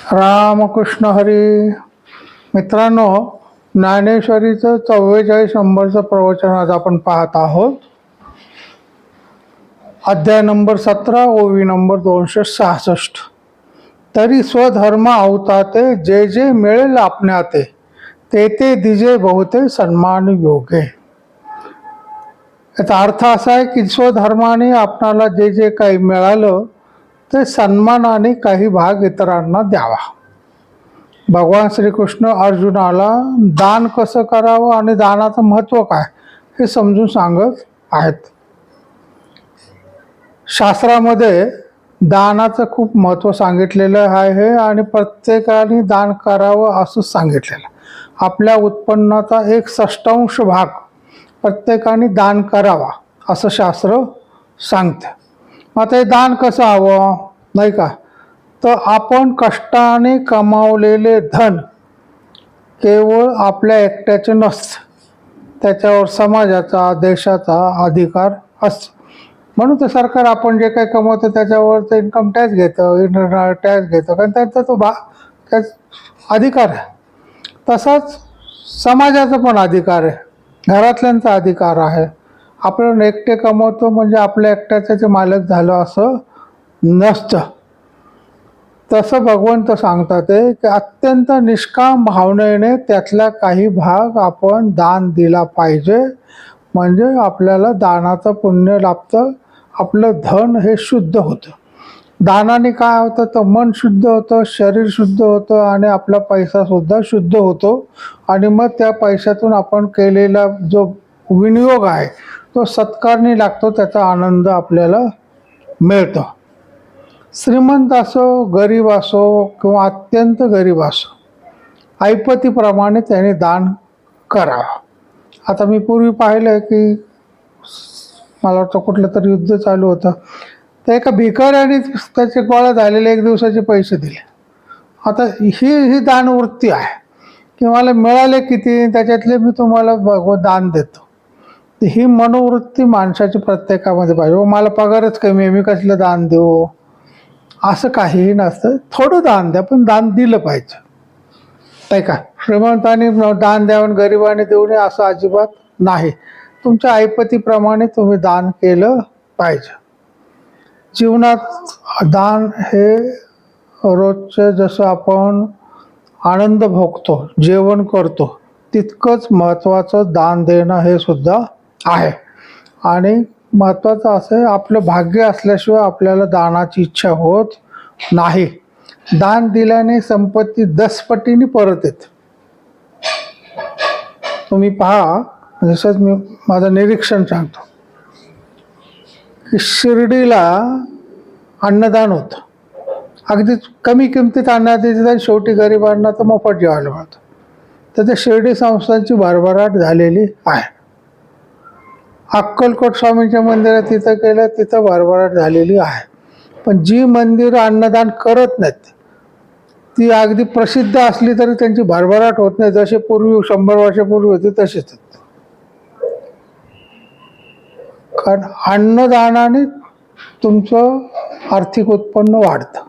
रामकृष्ण हरी. मित्रांनो ज्ञानेश्वरीचं चव्वेचाळीस नंबरचं प्रवचन आज आपण पाहत आहोत. अध्याय नंबर सतरा ओवी नंबर दोनशे सहासष्ट. तरी स्वधर्म अवताते जे जे मिळेल आपण्याते ते ते दिजे बहुते सन्मान योगे याचा अर्थ असा आहे की स्वधर्माने आपणाला जे जे काही मिळालं ते सन्मानाने काही भाग इतरांना द्यावा. भगवान श्रीकृष्ण अर्जुनाला दान कसं करावं आणि दानाचं महत्त्व काय हे समजून सांगत आहेत. शास्त्रामध्ये दानाचं खूप महत्त्व सांगितलेलं आहे आणि प्रत्येकाने दान करावं असं सांगितलेलं. आपल्या उत्पन्नाचा एक षष्टांश भाग प्रत्येकाने दान करावा असं शास्त्र सांगते. मग ते दान कसं हवं? नाही का? तर आपण कष्टाने कमावलेले धन केवळ आपल्या एकट्याचे नसतं त्याच्यावर समाजाचा देशाचा अधिकार असतो म्हणून ते सरकार आपण जे काही कमवतो त्याच्यावर ते इन्कम टॅक्स घेतं इंटरनल टॅक्स घेतं कारण त्यांचा तो भा त्याच अधिकार आहे. तसाच समाजाचा पण अधिकार आहे. घरातल्यांचा अधिकार आहे. आपण एकटे कमवतो म्हणजे आपल्या एकट्याचे जे मालक झालं असं नसतं तसं भगवंत सांगतात आहे की अत्यंत निष्काम भावनेने त्यातला काही भाग आपण दान दिला पाहिजे. म्हणजे आपल्याला दानाचं पुण्य लाभतं आपलं धन हे शुद्ध होतं. दानाने काय होतं तर मन शुद्ध होतं शरीर शुद्ध होतं आणि आपला पैसासुद्धा शुद्ध होतो. आणि मग त्या पैशातून आपण केलेला जो विनियोग आहे तो सत्कारणी लागतो त्याचा आनंद आपल्याला मिळतो. श्रीमंत असो गरीब असो किंवा अत्यंत गरीब असो ऐपतीप्रमाणे त्याने दान करावं आता मी पूर्वी पाहिलं की मला वाटतं कुठलं तरी युद्ध चालू होतं. तर एका भिकाऱ्याने त्याचे गोळा झालेले एक दिवसाचे पैसे दिले. आता ही ही दानवृत्ती आहे. की मला मिळाले किती त्याच्यातले मी तुम्हाला भगवत दान देतो. ही मनोवृत्ती माणसाची प्रत्येकामध्ये पाहिजे. व मला पगारच कमी आहे मी कसलं दान देऊ? असं काहीही नसतं. थोडं दान द्या पण दान दिलं पाहिजे. नाही का? श्रीमंतांनी दान द्यावं गरिबाने देऊ नये असं अजिबात नाही. तुमच्या ऐपतीप्रमाणे तुम्ही दान केलं पाहिजे. जीवनात दान हे रोजचं जसं आपण आनंद भोगतो जेवण करतो तितकंच महत्त्वाचं दान देणं हे सुद्धा आहे. आणि महत्त्वाचं असं आहे आपलं भाग्य असल्याशिवाय आपल्याला दानाची इच्छा होत नाही. दान दिल्याने संपत्ती दसपटीने परत येते. तुम्ही पहा जसंच मी माझं निरीक्षण सांगतो. की शिर्डीला अन्नदान होतं. अगदी कमी किमतीत अन्नदान देतात शेवटी गरिबांना तर मोफत जेवायला मिळतं. तर त्या शिर्डी संस्थांची भरभराट झालेली आहे. अक्कलकोट स्वामींच्या मंदिरात तिथं केलं तिथं भरभराट झालेली आहे. पण जी मंदिरं अन्नदान करत नाहीत ती अगदी प्रसिद्ध असली तरी त्यांची भरभराट होत नाही. जसे पूर्वी शंभर वर्षापूर्वी होती तशीच कारण अन्नदानाने तुमचं आर्थिक उत्पन्न वाढतं.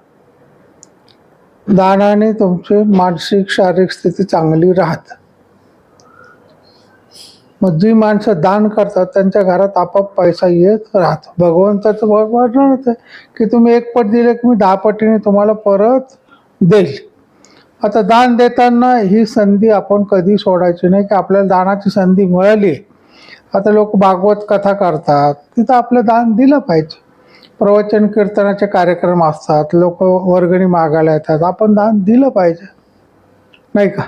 दानाने तुमची मानसिक शारीरिक स्थिती चांगली राहतं. मग जी माणसं दान करतात त्यांच्या घरात आपाप पैसा येत राहतो. भगवंताचं वर्णनच आहे की तुम्ही एक पट दिले की मी दहा पटीने तुम्हाला परत देईल. आता दान देताना ही संधी आपण कधी सोडायची नाही की आपल्याला दानाची संधी मिळाली. आता लोक भागवत कथा करतात. तिथं आपलं दान दिलं पाहिजे. प्रवचन कीर्तनाचे कार्यक्रम असतात. लोक वर्गणी मागायला येतात. आपण दान दिलं पाहिजे. नाही का?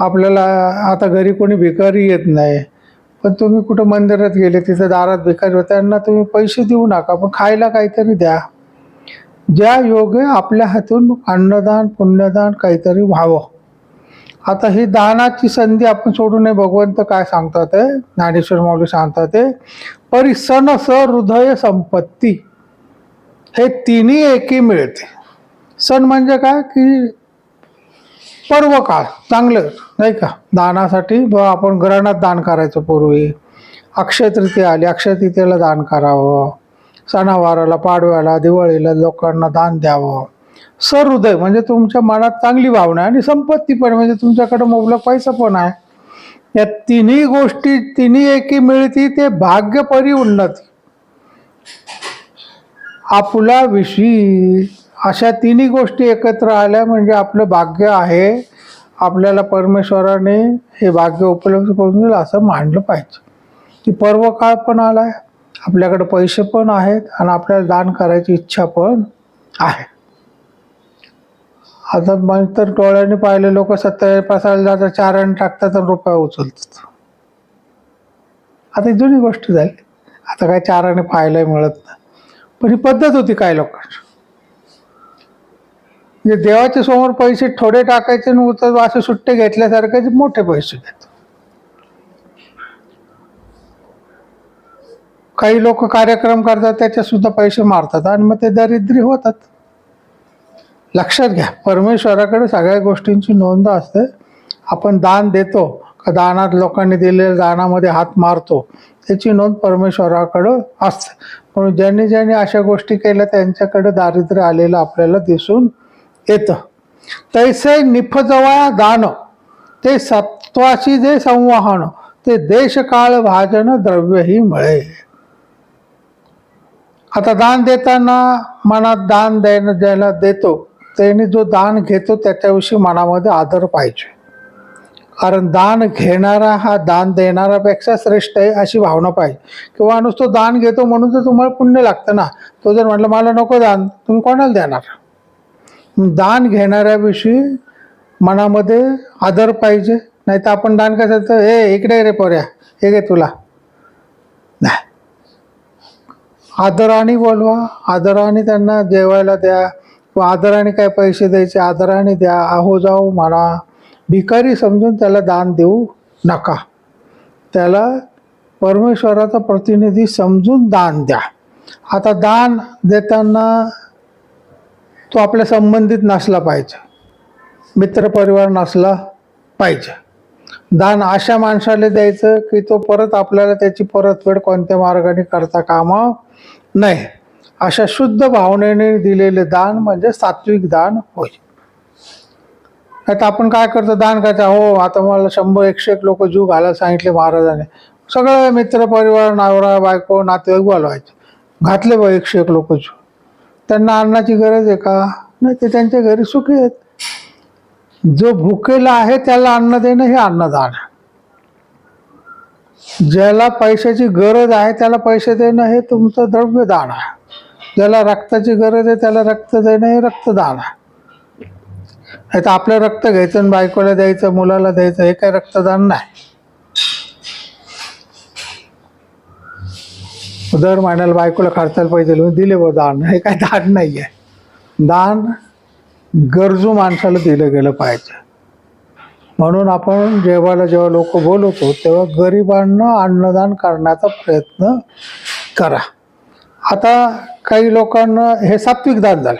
आपल्याला आता घरी कोणी भिकारी येत नाही. पण तुम्ही कुठं मंदिरात गेले तिथं दारात भिकारी होते त्यांना तुम्ही पैसे देऊ नका पण खायला काहीतरी द्या. ज्या योगे आपल्या हातून अन्नदान पुण्यदान काहीतरी व्हावं. आता ही दानाची संधी आपण सोडू नये भगवंत काय सांगतात आहे ज्ञानेश्वर माऊली सांगतात आहे परिसन स हृदय संपत्ती. हे तिन्ही एकी मिळते. सण म्हणजे काय? की पर्व काळ चांगलं. नाही का? दानासाठी ब आपण ग्रहणात दान करायचं पूर्वी. अक्षय तृतीया आली अक्षय तृतीयेला दान करावं. सणावाराला पाडव्याला दिवाळीला लोकांना दान द्यावं. सहृदय म्हणजे तुमच्या मनात चांगली भावना आहे आणि संपत्ती पण म्हणजे तुमच्याकडे मुबलक पैसा पण आहे. या तिन्ही गोष्टी तिन्ही एकी मिळती ते भाग्य परी उन्नती. आपुला विषयी अशा तिन्ही गोष्टी एकत्र आल्या म्हणजे आपलं भाग्य आहे. आपल्याला परमेश्वराने हे भाग्य उपलब्ध करून दिलं असं मानलं पाहिजे. की पर्व काळ पण आलाय आपल्याकडे पैसे पण आहेत आणि आपल्याला दान करायची इच्छा पण आहे. आता मग तर डोळ्याने पाहिले लोक सत्तर पासायला जातात चार आणि टाकतात आणि रुपया उचलतात. आता जुनी गोष्ट झाली. आता काय चाराने पाहायला मिळत नाही. पण ही पद्धत होती काही लोकांची. म्हणजे देवाच्या समोर पैसे थोडे टाकायचे आणि असे सुट्टे घेतल्यासारखे मोठे पैसे घेतो. काही लोक कार्यक्रम करतात त्याच्यात सुद्धा पैसे मारतात आणि मग ते दरिद्री होतात. लक्षात घ्या परमेश्वराकडे सगळ्या गोष्टींची नोंद असते. आपण दान देतो का दानात लोकांनी दिलेल्या दानामध्ये हात मारतो त्याची नोंद परमेश्वराकडं असते. म्हणून ज्यांनी ज्यांनी अशा गोष्टी केल्या त्यांच्याकडे दारिद्र्य आलेलं आपल्याला दिसून येतं. तैसे निफजवया दान ते सत्वाशी जे संवाहन ते देशकाळ भाजन द्रव्यही मिळे. आता दान देताना मनात दान द्यायला देतो त्याने जो दान घेतो त्याच्याविषयी मनामध्ये आदर पाहिजे. कारण दान घेणारा हा दान देणाऱ्यापेक्षा श्रेष्ठ आहे अशी भावना पाहिजे. किंवा नुसतं दान घेतो म्हणून तर तुम्हाला पुण्य लागतं ना तो जर म्हटलं मला नको दान तुम्ही कोणाला देणार? दान घेणाऱ्याविषयी मनामध्ये आदर पाहिजे. नाही तर आपण दान कसं तर हे इकडे रे पोऱ्या हे घे तुला. नाही. आदराने बोलवा आदराने त्यांना जेवायला द्या किंवा आदराने काय पैसे द्यायचे आदराने द्या आहो जाऊ म्हणा भिकारी समजून त्याला दान देऊ नका. त्याला परमेश्वराचा प्रतिनिधी समजून दान द्या. आता दान देताना तो आपल्या संबंधित नसला पाहिजे. मित्रपरिवार नसला पाहिजे. दान अशा माणसाला द्यायचं की तो परत आपल्याला त्याची परतफेड कोणत्या मार्गाने करता कामा नाही अशा शुद्ध भावनेने दिलेले दान म्हणजे सात्विक दान होय. आता आपण काय करतो? दान करायचं हो आता मला शंभर एकशे एक लोक जीव घालायला सांगितले महाराजाने. सगळे मित्रपरिवार नवरा बायको नातेवाईक बोलवायचे. घातले बा एकशे एक लोक जीव. त्यांना अन्नाची गरज आहे का? नाही ते त्यांच्या घरी सुखी आहेत. जो भुकेला आहे त्याला अन्न देणं हे अन्नदान आहे. ज्याला पैशाची गरज आहे त्याला पैसे देणं हे तुमचं द्रव्यदान आहे. ज्याला रक्ताची गरज आहे त्याला रक्त देणं हे रक्तदान आहे. नाही तर आपलं रक्त घ्यायचं आणि बायकोला द्यायचं मुलाला द्यायचं हे काय रक्तदान नाही. दर महिन्याला बायकोला खर्चायला पैसे दिले दिले बा दान. हे काय दान नाही आहे दान गरजू माणसाला दिलं गेलं पाहिजे. म्हणून आपण जेवायला जेव्हा लोक बोलवतो तेव्हा गरिबांना अन्नदान करण्याचा प्रयत्न करा. आता काही लोकांना हे सात्विक दान झालं.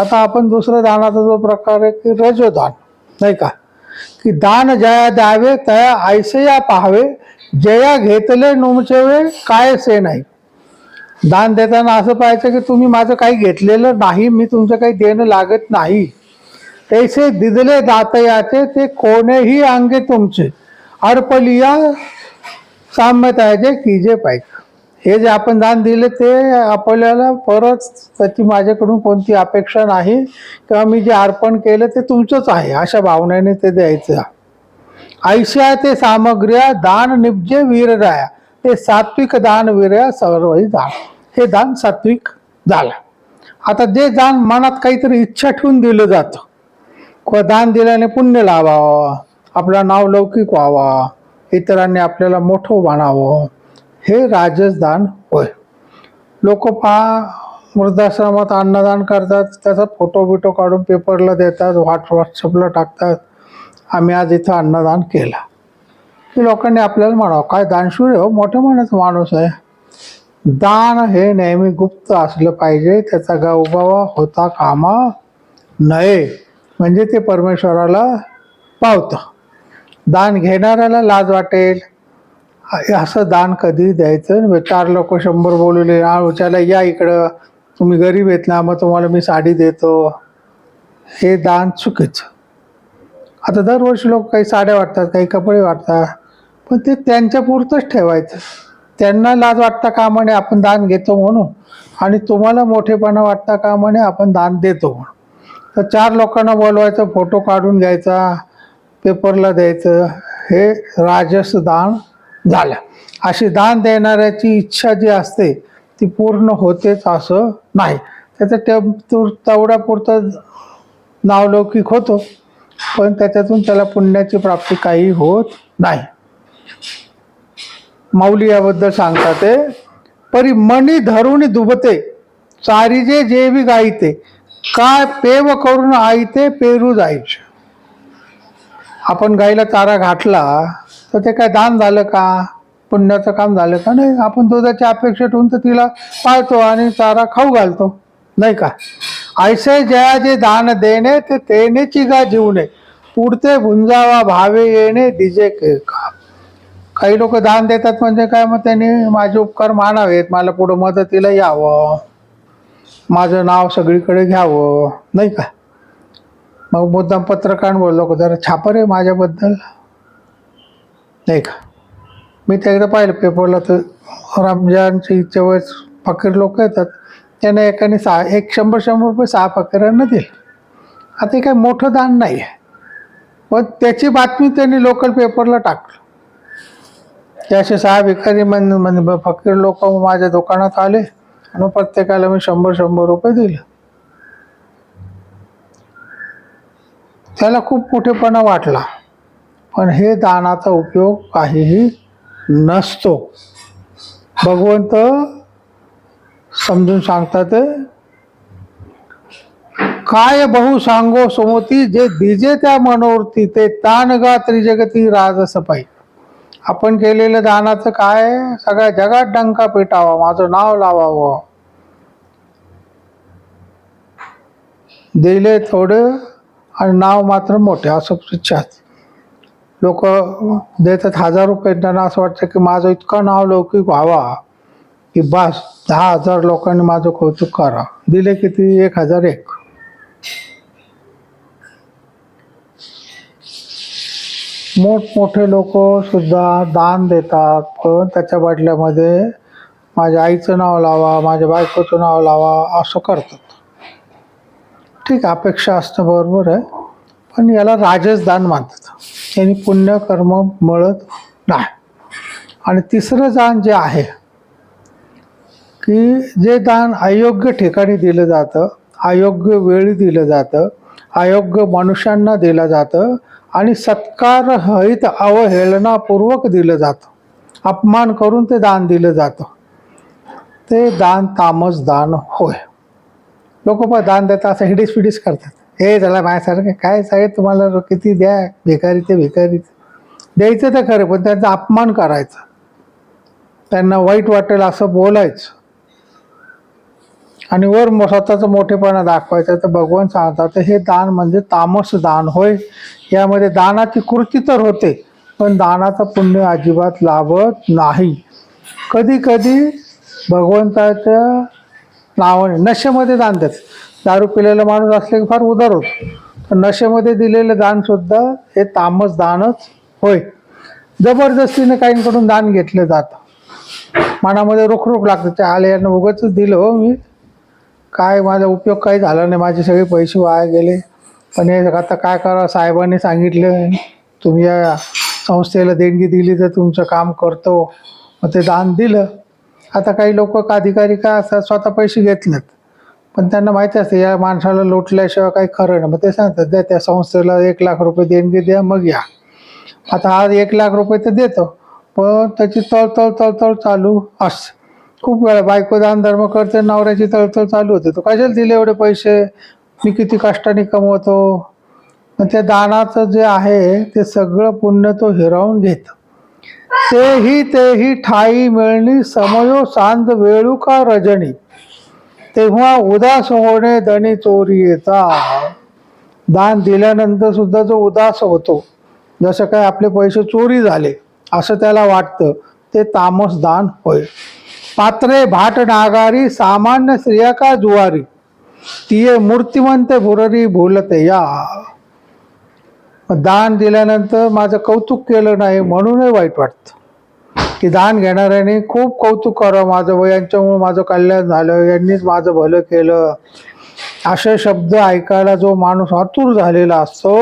आता आपण दुसरं दानाचा जो प्रकार आहे की रजोदान नाही का? की दान जया द्यावे तया ऐसया पाहावे जया घेतले नुमचेवे काय से नाही. दान देताना असं पाहायचं की तुम्ही माझं काही घेतलेलं नाही मी तुमचं काही देणं लागत नाही. तैसे दिदले दातयाचे ते कोणेही अंगे तुमचे. अर्पलिया साम्यताचे कीजे पाहिजे हे जे आपण दान दिले ते आपल्याला परत त्याची माझ्याकडून कोणती अपेक्षा नाही किंवा मी जे अर्पण केलं ते तुमचंच आहे अशा भावनेने ते द्यायचं. ऐश्या ते सामग्र्या दान निपजे वीरराया. ते सात्विक दान वीर्या सर्वही दान. हे दान सात्विक झालं. आता जे दान मनात काहीतरी इच्छा ठेवून दिलं जातं किंवा दान दिल्याने पुण्य लावावं आपलं नाव लौकिक व्हावा इतरांनी आपल्याला मोठं बनावं हे राजस दान होय. लोक पहा वृद्धाश्रमात अन्नदान करतात त्याचा फोटो बिटो काढून पेपरला देतात व्हॉट व्हॉट्सअपला टाकतात. आम्ही आज इथं अन्नदान केलं. की लोकांनी आपल्याला म्हणावं काय दानशूर आहे हो मोठ्या म्हणायचं माणूस आहे. दान हे नेहमी गुप्त असलं पाहिजे त्याचा गावगावा होता कामा नये. म्हणजे ते परमेश्वराला पावतं. दान घेणाऱ्याला लाज वाटेल. असं दान कधी द्यायचं? चार लोक शंभर बोलवले उच्याला या इकडं. तुम्ही गरीब येत ना मग तुम्हाला मी साडी देतो. हे दान चुकीचं. आता दरवर्षी लोक काही साड्या वाटतात काही कपडे वाटतात पण ते त्यांच्या पुरतंच ठेवायचं. त्यांना लाज वाटता का म्हणे आपण दान घेतो म्हणून? आणि तुम्हाला मोठेपणा वाटता का म्हणे आपण दान देतो म्हणून? तर चार लोकांना बोलवायचं फोटो काढून घ्यायचा पेपरला द्यायचं हे राजस दान झालं. अशी दान देणाऱ्याची इच्छा जी असते ती पूर्ण होतेच असं नाही. त्याचं ते तू- तेवढ्यापुरतं नावलौकिक होतो पण त्याच्यातून त्याला पुण्याची प्राप्ती काही होत नाही. माऊली याबद्दल सांगतात ते. परी मणी धरून दुबते चारीजे जेवी गायते काय पेव करून आईते पेरू जायचे. आपण गाईला चारा घातला तर ते काय दान झालं का? पुण्याचं काम झालं का? नाही आपण दुधाची अपेक्षा ठेवून तर तिला पाळतो आणि चारा खाऊ घालतो नाही का? ऐसे जया जे दान देणे ते तेनेची गा जीवने पुढते भुंजावा भावे येणे दिजे के का काही लोक दान देतात म्हणजे काय मग त्यांनी माझे उपकार मानावेत. मला पुढं मदतीला यावं. माझं नाव सगळीकडे घ्यावं. नाही का? मग मुद्दाम पत्रकार बोललो का जरा छापर आहे माझ्याबद्दल. नाही का? मी ते एकदा पाहिलं पेपरला तर रमजानच्या इच्छेवेळेस फकीर लोक येतात. त्यांना एकाने सहा एक शंभर शंभर रुपये सहा फकीरांना दिले. आता हे काय मोठं दान नाही आहे पण त्याची बातमी त्यांनी लोकल पेपरला टाकलं. ते असे सहा भिकारी म्हण म्हणजे फकीर लोक माझ्या दुकानात आले आणि प्रत्येकाला मी शंभर शंभर रुपये दिले. त्याला खूप मोठेपणा वाटला. पण हे दानाचा उपयोग काहीही नसतो. भगवंत समजून सांगतात काय बहु सांगो सोमती जे दिजे त्या मनोवरती ते तानगा त्रिजगती राजसपाई. आपण केलेलं दानाचं काय? सगळ्या जगात डंका पेटावा माझं नाव लावावं. दिले थोडं आणि नाव मात्र मोठे असं इच्छा लोक देतात हजार रुपये त्यांना असं वाटतं की माझं इतकं नाव लौकिक व्हावा की बस दहा हजार लोकांनी माझं कौतुक करा. दिले किती? एक हजार एक. मोठमोठे लोक सुद्धा दान देतात पण त्याच्या बाटल्यामध्ये माझ्या आईचं नाव लावा माझ्या बायकोचं नाव लावा असं करतात. ठीक अपेक्षा असणं बरोबर आहे पण याला राजस दान मानतात. यांनी पुण्यकर्म मिळत नाही. आणि तिसरं दान जे आहे की जे दान अयोग्य ठिकाणी दिलं जातं अयोग्य वेळी दिलं जातं अयोग्य मनुष्यांना दिलं जातं आणि सत्कारहित अवहेलनापूर्वक दिलं जातं. अपमान करून ते दान दिलं जातं. ते दान तामस दान होय. लोक पण दान देतात असं हिडीस फिडीस करतात. हे त्याला माझ्यासारखं काय साहेब तुम्हाला किती द्या भिकारी ते भिकारी द्यायचं तर खरं पण त्यांचा अपमान करायचा. त्यांना वाईट वाटेल असं बोलायचं. आणि वर स्वतःचं मोठेपणा दाखवायचं तर भगवान सांगतात हे दान म्हणजे तामस दान होय. यामध्ये दानाची कृती तर होते पण दानाचं पुण्य अजिबात लाभत नाही. कधी कधी भगवंताच्या नावाने नशेमध्ये दान देतात. दारू पिलेला माणूस असले की फार उदार होतो. तर नशेमध्ये दिलेलं दानसुद्धा हे तामस दानच होय. जबरदस्तीने काहींकडून दान घेतलं जातं. मनामध्ये रोखरोख लागतं त्या आले यांना उगाच दिलं हो मी. काय माझा उपयोग काही झाला नाही. माझे सगळे पैसे वाया गेले. पण हे आता काय करा साहेबांनी सांगितलं. तुम्ही या संस्थेला देणगी दिली तर तुमचं काम करतो. मग ते दान दिलं. आता काही लोक का अधिकारी का असतात? स्वतः पैसे घेतलेत. पण त्यांना माहिती असते या माणसाला लोटल्याशिवाय काही खरं नाही. मग ते सांगतात द्या त्या संस्थेला एक लाख रुपये देणगी द्या मग या. आता आज एक लाख रुपये तर देतो. पण त्याची तळतळ तळतळ चालू अस. खूप वेळा बायको दानधर्म करते नवऱ्याची तळतळ चालू होते. तो कशाला दिले एवढे पैसे? मी किती कष्टाने कमवतो? आणि त्या दानाचं जे आहे ते सगळं पुण्य तो हिरावून घेत. तेही तेही ठाई मिळणी समयो सांज वेळू का रजनी? तेव्हा उदास होणे दणी चोरी येता. दान दिल्यानंतर सुद्धा जो उदास होतो जसं काय आपले पैसे चोरी झाले असं त्याला वाटतं ते तामस दान होय. पात्रे भाट नागारी सामान्य स्त्रिया का जुवारी? तिये मूर्तिमंत भुररी भूलते या. दान दिल्यानंतर माझं कौतुक केलं नाही म्हणूनही वाईट वाटतं. की दान घेणाऱ्याने खूप कौतुक करावं माझं व यांच्यामुळे माझं कल्याण झालं यांनीच माझं भलं केलं. असे शब्द ऐकायला जो माणूस आतुर झालेला असतो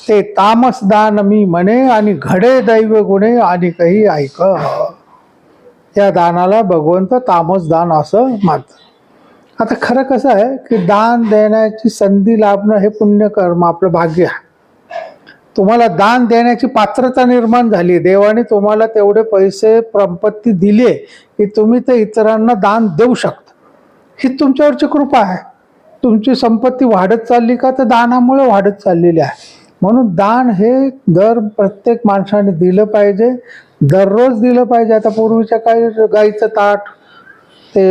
ते तामस दान मी म्हणे आणि घडे दैव गुणे आणि काही ऐक त्या दानाला भगवंत तामस दान असं मानतं आता खरं कसं आहे की दान देण्याची संधी लाभणं हे पुण्यकर्म आपलं भाग्य आहे. तुम्हाला दान देण्याची पात्रता निर्माण झाली देवाने तुम्हाला तेवढे पैसे संपत्ती दिली की तुम्ही ते इतरांना दान देऊ शकता. ही तुमच्यावरची कृपा आहे. तुमची संपत्ती वाढत चालली का तर दानामुळे वाढत चाललेली आहे. म्हणून दान हे दर प्रत्येक माणसाने दिलं पाहिजे. दररोज दिलं पाहिजे. आता पूर्वीच्या काही गाईचं ताट ते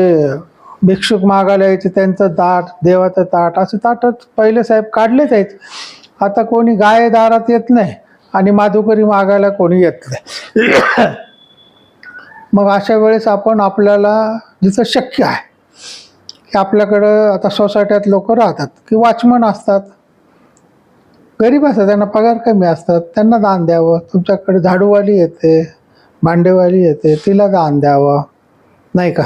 भिक्षुक मागायला यायचे त्यांचं ताट देवाचं ताट असं ताटच पहिले साहेब काढलेच आहेत. आता कोणी गाय दारात येत नाही आणि माधुकरी मागायला कोणी येत नाही. मग अशा वेळेस आपण आपल्याला जिथं शक्य आहे की आपल्याकडं आता सोसायट्यात लोक राहतात की वॉचमन असतात गरीब असतात त्यांना पगार कमी असतात त्यांना दान द्यावं तुमच्याकडे झाडूवाली येते भांडेवाली येते तिला दान द्यावं नाही का?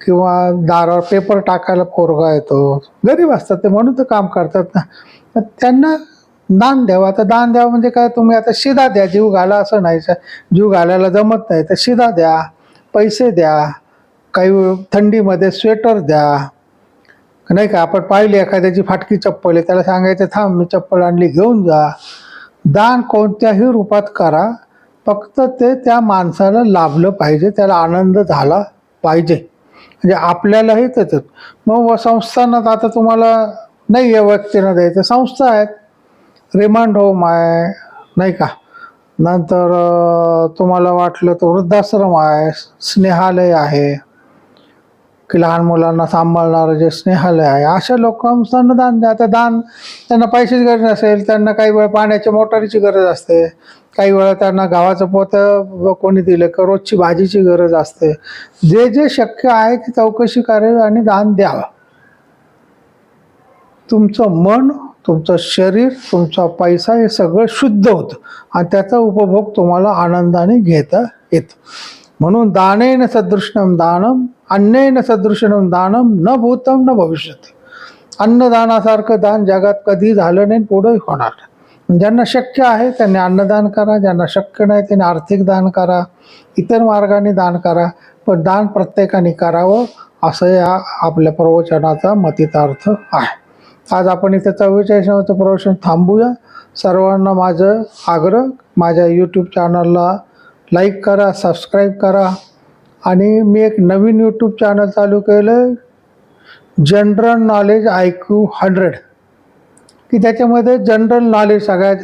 किंवा दारावर पेपर टाकायला पोरगा येतो गरीब असतात ते म्हणून तर काम करतात ना. मग त्यांना दान द्यावं. आता दान द्यावं म्हणजे काय? तुम्ही आता शिदा द्या जीव घाला असं नाही. जीव घालायला जमत नाही. तर शिदा द्या पैसे द्या काही थंडीमध्ये स्वेटर द्या. नाही का? आपण पाहिली एखाद्याची फाटकी चप्पल आहे त्याला सांगायचं थांब मी चप्पल आणली घेऊन जा. दान कोणत्याही रूपात करा. फक्त ते त्या माणसाला लाभलं पाहिजे त्याला आनंद झाला पाहिजे. म्हणजे आपल्यालाही त्याच्यात. मग व संस्थांना आता तुम्हाला नाही या व्यक्तीनं द्यायचं संस्था आहेत. रिमांड होम आहे नाही का? नंतर तुम्हाला वाटलं तर वृद्धाश्रम आहे स्नेहालय आहे. की लहान मुलांना सांभाळणारं जे स्नेहालय आहे अशा लोकांना दान द्या आता दान त्यांना पैशाची गरज नसेल त्यांना काही वेळ पाण्याच्या मोटारीची गरज असते. काही वेळा त्यांना गावाचं पोतं कोणी दिलं का रोजची भाजीची गरज असते. जे जे शक्य आहे ती चौकशी करावी आणि दान द्यावं. तुमचं मन तुमचं शरीर तुमचा पैसा हे सगळं शुद्ध होतं. आणि त्याचा उपभोग तुम्हाला आनंदाने घेता येतो. म्हणून दानेन सदृशनम दानम अन्नेन सदृशनम दानम न भूतम न भविष्यत. अन्नदानासारखं दान जगात कधी झालं नाही पुढंही होणार नाही. ज्यांना शक्य आहे त्यांनी अन्नदान करा ज्यांना शक्य नाही त्यांनी आर्थिक दान करा इतर मार्गाने दान करा पण दान प्रत्येकाने करावं असं या आपल्या प्रवचनाचा मतितार्थ आहे. आज आपण इथे चव्वेचाळीसावचं प्रवचन थांबूया. सर्वांना माझं आग्रह माझ्या यूट्यूब चॅनलला लाईक करा सबस्क्राईब करा. आणि मी एक नवीन यूट्यूब चॅनल चालू केलं general knowledge I Q hundred की त्याच्यामध्ये जनरल नॉलेज सगळ्या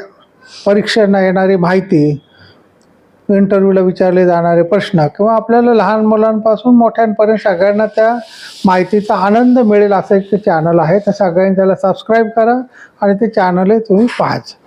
परीक्षांना येणारी माहिती इंटरव्ह्यूला विचारले जाणारे प्रश्न किंवा आपल्याला लहान मुलांपासून मोठ्यांपर्यंत सगळ्यांना त्या माहितीचा आनंद मिळेल असं एक ते चॅनल आहे. तर सगळ्यांनी त्याला सबस्क्राईब करा आणि ते चॅनलही तुम्ही पाहायचं